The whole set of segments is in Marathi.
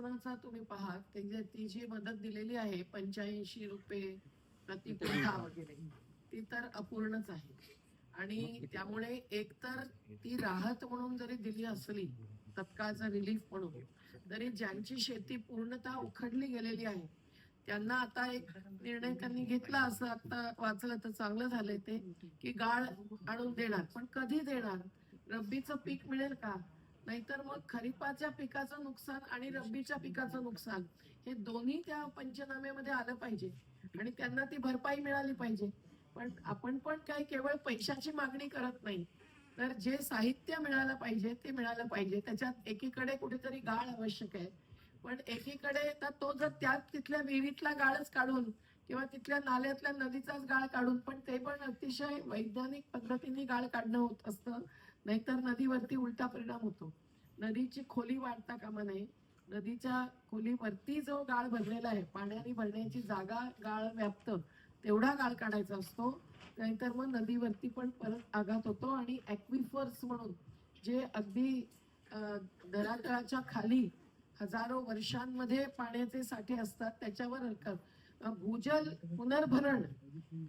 शासनाचा तुम्ही पहा ते जे ती जी मदत दिलेली आहे पंच्याऐंशी रुपये प्रति वगैरे ती तर अपूर्णच आहे. आणि त्यामुळे एकतर ती राहत म्हणून जरी दिली असली तत्काळचा रिलीफ म्हणून तरी ज्यांची शेती पूर्णतः उखडली गेलेली आहे त्यांना आता एक निर्णय त्यांनी घेतला असं आता वाचलं तर चांगलं झालंय ते की गाळ आणून देणार. पण कधी देणार? रब्बीचं पीक मिळेल का? नाहीतर मग खरीपाच्या पिकाचं नुकसान आणि रब्बीच्या पिकाचं नुकसान हे दोन्ही त्या पंचनाम्यामध्ये आलं पाहिजे. आणि त्यांना ती भरपाई मिळाली पाहिजे. पण आपण पण काय केवळ पैशाची मागणी करत नाही. तर जे साहित्य मिळालं पाहिजे ते मिळालं पाहिजे. त्याच्यात एकीकडे कुठेतरी गाळ आवश्यक आहे. पण एकीकडे तर तो जर त्यात तिथल्या विहिरीतला गाळच काढून किंवा तिथल्या नाल्यातल्या नदीचाच गाळ काढून पण ते पण अतिशय वैज्ञानिक पद्धतीने गाळ काढणं होत असतं. नाहीतर नदीवरती उलटा परिणाम होतो. नदीची खोली वाढता कामा नये. नदीच्या खोलीवरती जो गाळ भरलेला आहे पाण्याने भरण्याची जागा गाळ व्याप्त तेवढा गाळ काढायचा असतो. नाहीतर मग नदीवरती पण परत आघात होतो आणि ॲक्विफर्स म्हणून जे अगदी धरातळाच्या खाली हजारो वर्षांमध्ये पाण्याचे साठे असतात त्याच्यावर हरकत भूजल पुनर्भरण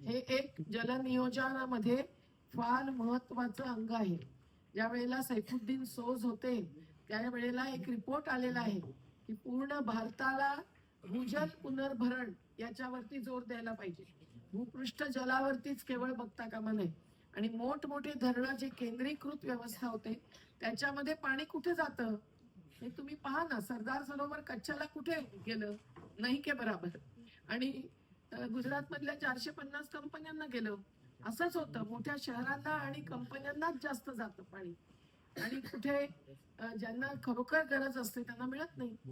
हे एक जलनियोजनामध्ये फार महत्वाचं अंग आहे. ज्या वेळेला सैफुद्दीन सोज होते त्यावेळेला एक रिपोर्ट आलेला आहे की पूर्ण भारताला भूजल पुनर्भरण याच्यावरती जोर द्यायला पाहिजे. भूपृष्ठ जलावरतीच केवळ बघता कामा नये. आणि मोठमोठे धरणं जे केंद्रीकृत व्यवस्था होते त्याच्यामध्ये पाणी कुठे जातं? हे तुम्ही पहा ना. सरदार सरोवर कच्छला कुठे गेलं? नाही के बराबर. आणि गुजरात मधल्या चारशे पन्नास कंपन्यांना गेलं. असंच होतं. मोठ्या शहरांना आणि कंपन्यांनाच जास्त जातं पाणी. आणि कुठे ज्यांना खरोखर गरज असते त्यांना मिळत नाही.